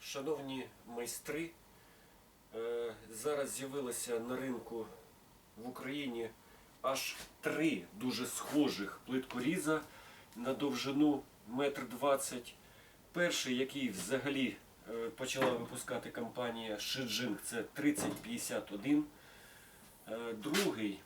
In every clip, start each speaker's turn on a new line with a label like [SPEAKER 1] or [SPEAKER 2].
[SPEAKER 1] Шановні майстри, е, зараз з'явилося на ринку в Україні аж три дуже схожих плиткоріза на довжину метр двадцять. Перший, який взагалі е, почала випускати компанія Шиджинг, це 3051. Е, Другий,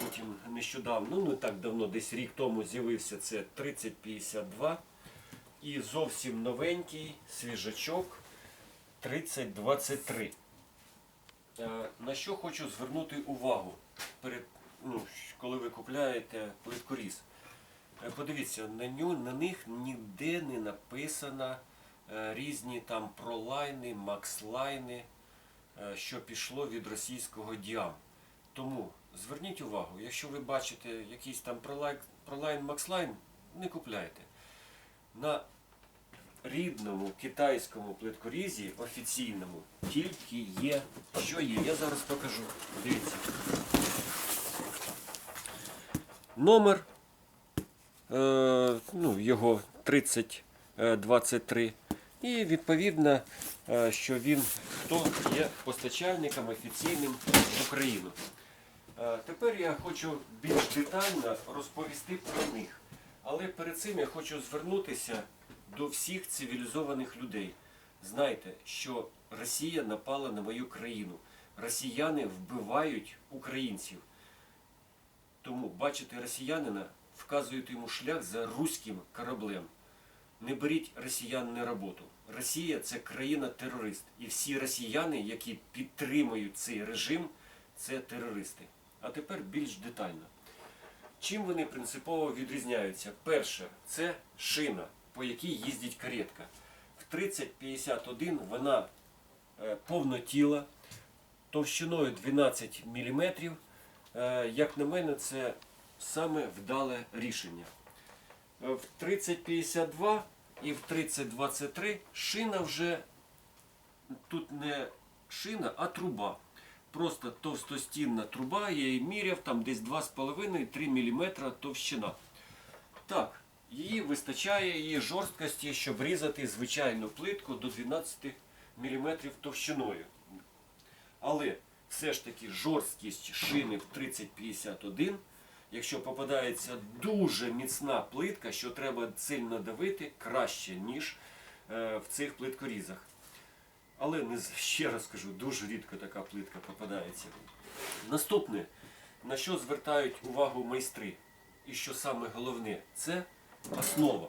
[SPEAKER 1] потім нещодавно, ну не так давно, десь рік тому з'явився це 3052. І зовсім новенький свіжачок 3023. Е, На що хочу звернути увагу, перед, ну, коли ви купляєте плиткоріз. Е, Подивіться, на, ню, на них ніде не написано е, різні там пролайни, макслайни, що пішло від російського діам. Тому зверніть увагу, якщо ви бачите якийсь там пролайн, пролайн макслайн, не купляйте. На рідному китайському плиткорізі офіційному тільки є, що є. Я зараз покажу. Дивіться. Номер е, ну, його 3023. І відповідно, е, що він хто є постачальником офіційним в Україну. Е, Тепер я хочу більш детально розповісти про них. Але перед цим я хочу звернутися до всіх цивілізованих людей. Знайте, що Росія напала на мою країну. Росіяни вбивають українців. Тому бачите росіянина, вказуєте йому шлях за руським кораблем. Не беріть росіян на роботу. Росія це країна-терорист. І всі росіяни, які підтримують цей режим, це терористи. А тепер більш детально. Чим вони принципово відрізняються? Перше, це шина, по якій їздить каретка. В 3051 вона е, повнотіла, товщиною 12 мм. Е, Як на мене, це саме вдале рішення. Е, В 3052 і в 3023 шина вже тут не шина, а труба. Просто товстостінна труба, я її міряв, там десь 2,5-3 мм товщина. Так, її вистачає її жорсткості, щоб різати звичайну плитку до 12 мм товщиною. Але все ж таки жорсткість шини в 3051, якщо попадається дуже міцна плитка, що треба сильно давити, краще, ніж е, в цих плиткорізах. Але не ще раз кажу, дуже рідко така плитка попадається. Наступне, на що звертають увагу майстри, і що саме головне, це основа.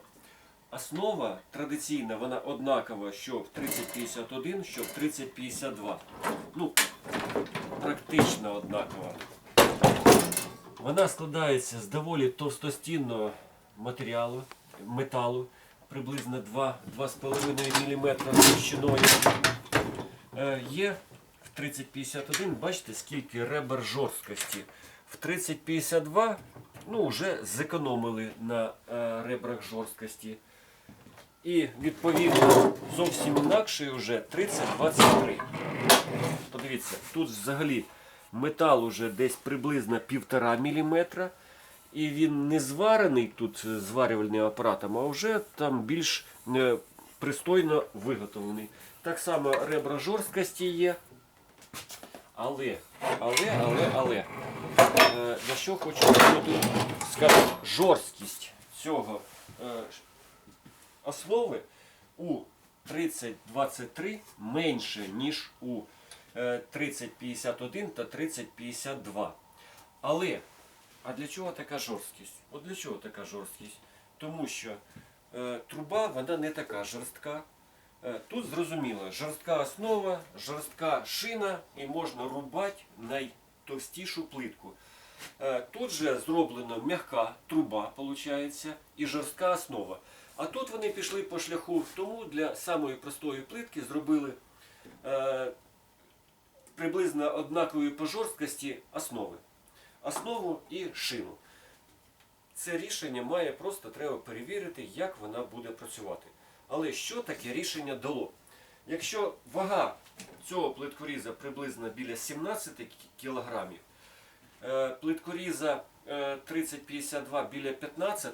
[SPEAKER 1] Основа традиційна, вона однакова, що в 3051, що в 3052. Ну, практично однакова. Вона складається з доволі товстостінного матеріалу, металу, приблизно 2-2,5 мм товщиною. Е, Є в 3051, бачите, скільки ребер жорсткості. В 3052 ну, вже зекономили на е, ребрах жорсткості. І відповідно зовсім інакший вже 3023. Подивіться, тут взагалі метал уже десь приблизно 1,5 мм. І він не зварений тут зварювальним апаратом, а вже там більш е, пристойно виготовлений. Так само ребра жорсткості є. Але, але, але, але. Е, на що хочу скажімо, жорсткість цього е, основи у 3023 менше, ніж у е, 3051 та 3052. Але, а для чого така жорсткість? От для чого така жорсткість? Тому що е, труба вона не така жорстка. Е, Тут зрозуміло, жорстка основа, жорстка шина і можна рубати найтовстішу плитку. Е, Тут же зроблена м'яка труба, виходить, і жорстка основа. А тут вони пішли по шляху тому для самої простої плитки зробили е, приблизно однакової по жорсткості основи. Основу і шину. Це рішення має просто треба перевірити, як вона буде працювати. Але що таке рішення дало? Якщо вага цього плиткоріза приблизно біля 17 кг, плиткоріза е, 3052 біля 15,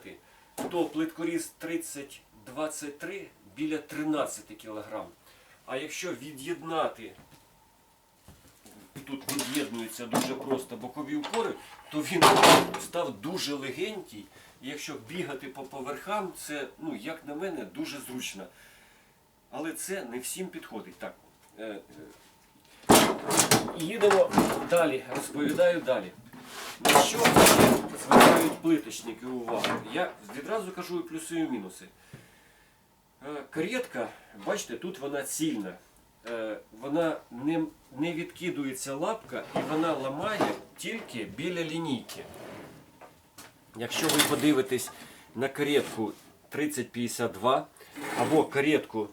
[SPEAKER 1] то плиткоріз 3023 біля 13 кг. А якщо від'єднати, тут від'єднуються дуже просто бокові упори, то він став дуже легенький. І якщо бігати по поверхам, це, ну, як на мене, дуже зручно. Але це не всім підходить. Так. Е, е, Їдемо далі, розповідаю далі. На що звертають плиточники увагу? Я відразу кажу плюси і мінуси. Е, Каретка, бачите, тут вона цільна. Вона не, не відкидується лапка і вона ламає тільки біля лінійки. Якщо ви подивитесь на каретку 3052 або каретку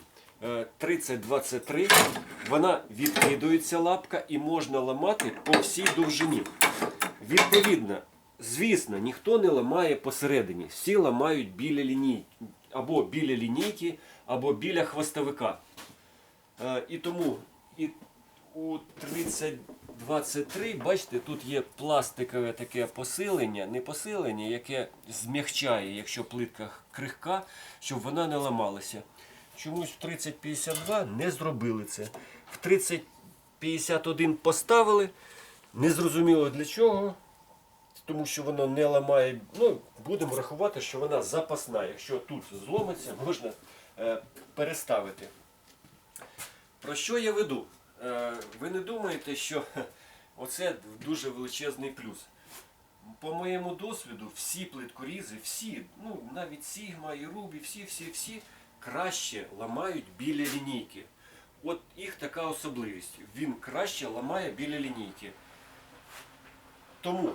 [SPEAKER 1] 3023, вона відкидується лапка і можна ламати по всій довжині. Відповідно, звісно, ніхто не ламає посередині. Всі ламають біля лінійки, або біля лінійки, або біля хвостовика. Е, І тому і у 3023, бачите, тут є пластикове таке посилення, не посилення, яке змягчає, якщо плитка крихка, щоб вона не ламалася. Чомусь в 3052 не зробили це. В 3051 поставили, не зрозуміло для чого, тому що воно не ламає. Ну, будемо рахувати, що вона запасна. Якщо тут зломиться, можна е, переставити. Про що я веду? Е, ви не думаєте, що оце дуже величезний плюс. По моєму досвіду, всі плиткорізи, всі, ну навіть Сігма і Рубі, всі, всі, всі краще ламають біля лінійки. От їх така особливість. Він краще ламає біля лінійки. Тому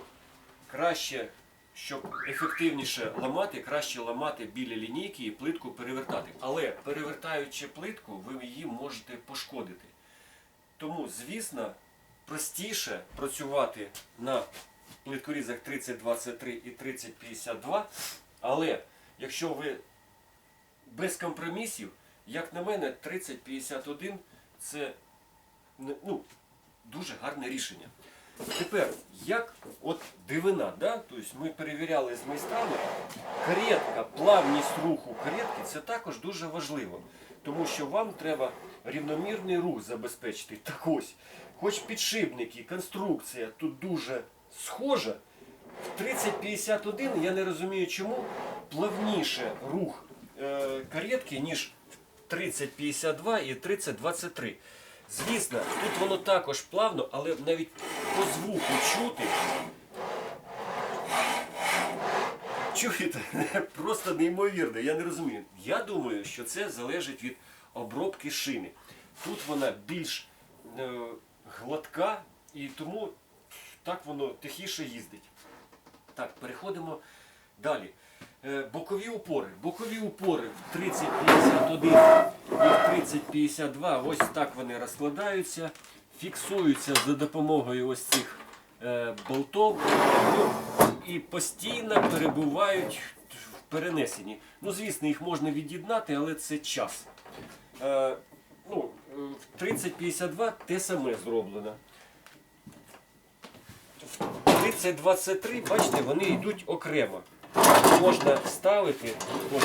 [SPEAKER 1] краще, щоб ефективніше ламати, краще ламати біля лінійки і плитку перевертати. Але перевертаючи плитку, ви її можете пошкодити. Тому, звісно, простіше працювати на плиткорізах 3023 і 3052. Але якщо ви без компромісів, як на мене, 3051 це ну, дуже гарне рішення. Тепер, як от дивина, да? тобто ми перевіряли з майстрами, каретка, плавність руху каретки це також дуже важливо. Тому що вам треба рівномірний рух забезпечити. Так ось, хоч підшипники, конструкція тут дуже схожа. В 3051 я не розумію, чому плавніше рух каретки, ніж 3052 і 3023. Звісно, тут воно також плавно, але навіть по звуку чути. Чуєте? Просто неймовірно, я не розумію. Я думаю, що це залежить від обробки шини. Тут вона більш е, гладка і тому так воно тихіше їздить. Так, переходимо далі. Е, Бокові упори. Бокові упори в 3051 і в 3052 ось так вони розкладаються, фіксуються за допомогою ось цих е, болтов і постійно перебувають в перенесенні. Ну, звісно, їх можна від'єднати, але це час. Е, ну, в 3052 те саме зроблено. В 3023, бачите, вони йдуть окремо. Можна ставити ось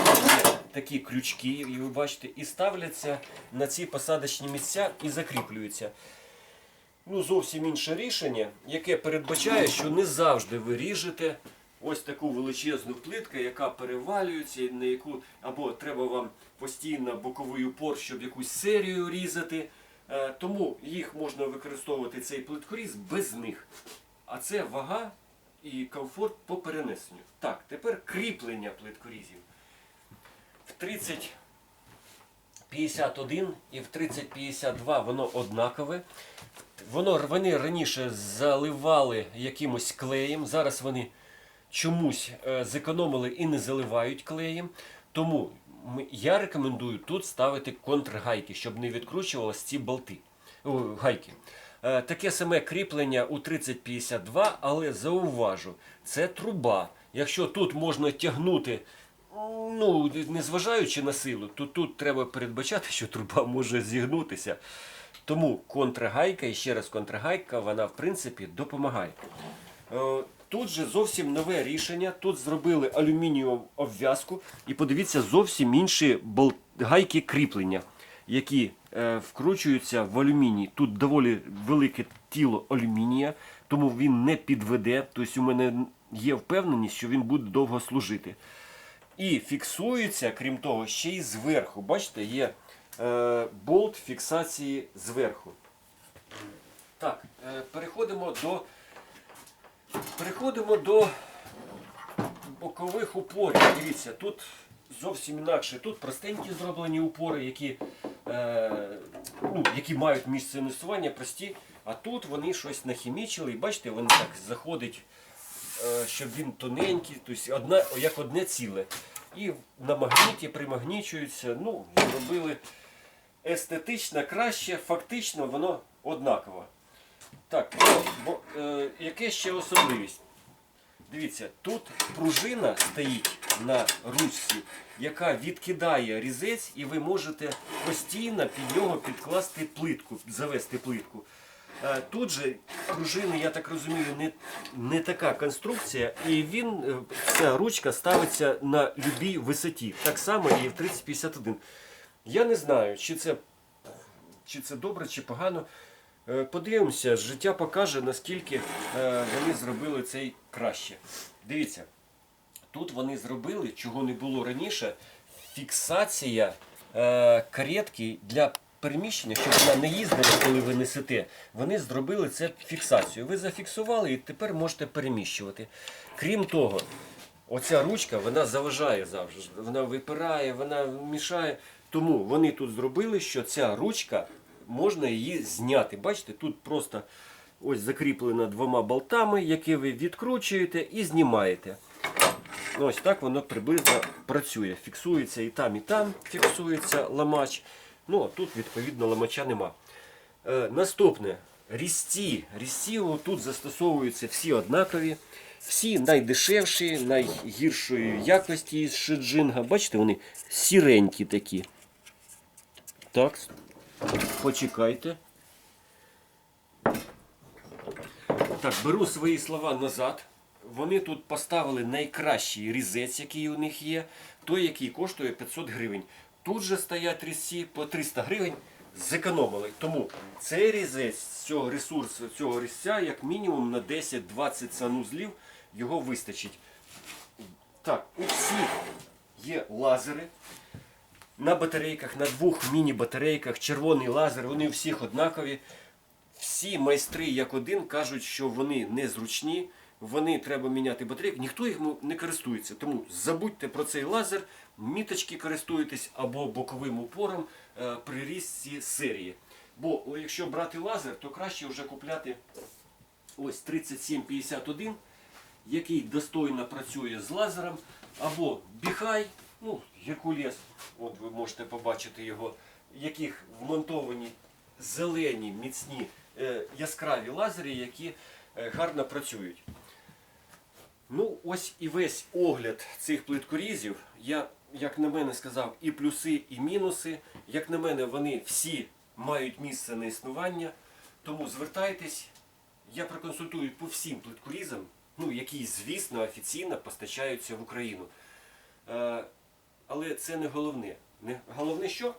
[SPEAKER 1] такі крючки, і ви бачите, і ставляться на ці посадочні місця і закріплюються. Ну, зовсім інше рішення, яке передбачає, що не завжди ви ріжете ось таку величезну плитку, яка перевалюється, на яку або треба вам постійно боковий упор, щоб якусь серію різати. Е, Тому їх можна використовувати цей плиткоріз без них. А це вага і комфорт по перенесенню. Так, тепер кріплення плиткорізів. В 3051 і в 3052 воно однакове. Воно, вони раніше заливали якимось клеєм, зараз вони чомусь е, зекономили і не заливають клеєм. Тому я рекомендую тут ставити контргайки, щоб не відкручувалися ці болти. О, гайки. Е, Таке саме кріплення у 3052, але зауважу, це труба. Якщо тут можна тягнути, ну, незважаючи на силу, то тут треба передбачати, що труба може зігнутися. Тому контргайка, і ще раз контргайка, вона в принципі допомагає. Е, Тут же зовсім нове рішення. Тут зробили алюмінієву обв'язку і подивіться зовсім інші гайки кріплення. Які е, вкручуються в алюміній. Тут доволі велике тіло алюмінія, тому він не підведе. Тобто у мене є впевненість, що він буде довго служити. І фіксується, крім того, ще й зверху. Бачите, є е, болт фіксації зверху. Так, е, переходимо до. Переходимо до бокових упорів. Дивіться, тут зовсім інакше. Тут простенькі зроблені упори, які, ну, які мають місце інвестування, прості. А тут вони щось нахімічили. І бачите, вони так заходить, е, щоб він тоненький, тобто одна, як одне ціле. І на магніті примагнічуються. Ну, зробили естетично краще, фактично воно однаково. Так, ну, бо, е, яке ще особливість? Дивіться, тут пружина стоїть на ручці, яка відкидає різець, і ви можете постійно під нього підкласти плитку, завести плитку. Е, Тут же пружини, я так розумію, не, не така конструкція, і він, е, ця ручка ставиться на любій висоті. Так само і в 3051. Я не знаю, чи це, чи це добре, чи погано. Е, Подивимося, життя покаже, наскільки е, вони зробили цей краще. Дивіться, тут вони зробили, чого не було раніше, фіксація е, каретки для переміщення, щоб вона не їздила, коли ви несете. Вони зробили це фіксацію. Ви зафіксували і тепер можете переміщувати. Крім того, оця ручка вона заважає завжди. Вона випирає, вона мішає. Тому вони тут зробили, що ця ручка можна її зняти. Бачите, тут просто ось закріплена двома болтами, які ви відкручуєте і знімаєте. Ось так воно приблизно працює. Фіксується і там, і там фіксується ламач. Ну, а тут, відповідно, ламача нема. Е, наступне. Різці. Різці тут застосовуються всі однакові. Всі найдешевші, найгіршої якості з шиджинга. Бачите, вони сіренькі такі. Так, почекайте. Так, беру свої слова назад. Вони тут поставили найкращий різець, який у них є, той, який коштує 500 гривень. Тут же стоять різці по 300 гривень, зекономили. Тому цей різець цього ресурсу, цього різця, як мінімум на 10-20 санузлів його вистачить. Так, у всіх є лазери на батарейках, на двох міні-батарейках, червоний лазер, вони всіх однакові. Всі майстри як один кажуть, що вони незручні, вони треба міняти батарейки. Ніхто їх не користується. Тому забудьте про цей лазер, міточки користуєтесь або боковим упором е, при різці серії. Бо якщо брати лазер, то краще вже купляти ось 3751, який достойно працює з лазером, або біхай, ну, Геркулес, от ви можете побачити його, яких вмонтовані зелені, міцні, е, яскраві лазери, які е, гарно працюють. Ну, ось і весь огляд цих плиткорізів. Я, як на мене, сказав і плюси, і мінуси. Як на мене, вони всі мають місце на існування. Тому звертайтесь, я проконсультую по всім плиткорізам, ну, які, звісно, офіційно постачаються в Україну. Але це не головне. Не, головне що?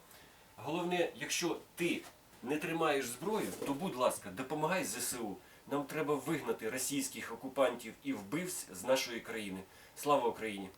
[SPEAKER 1] Головне, якщо ти не тримаєш зброю, то будь ласка, допомагай ЗСУ. Нам треба вигнати російських окупантів і вбивць з нашої країни. Слава Україні!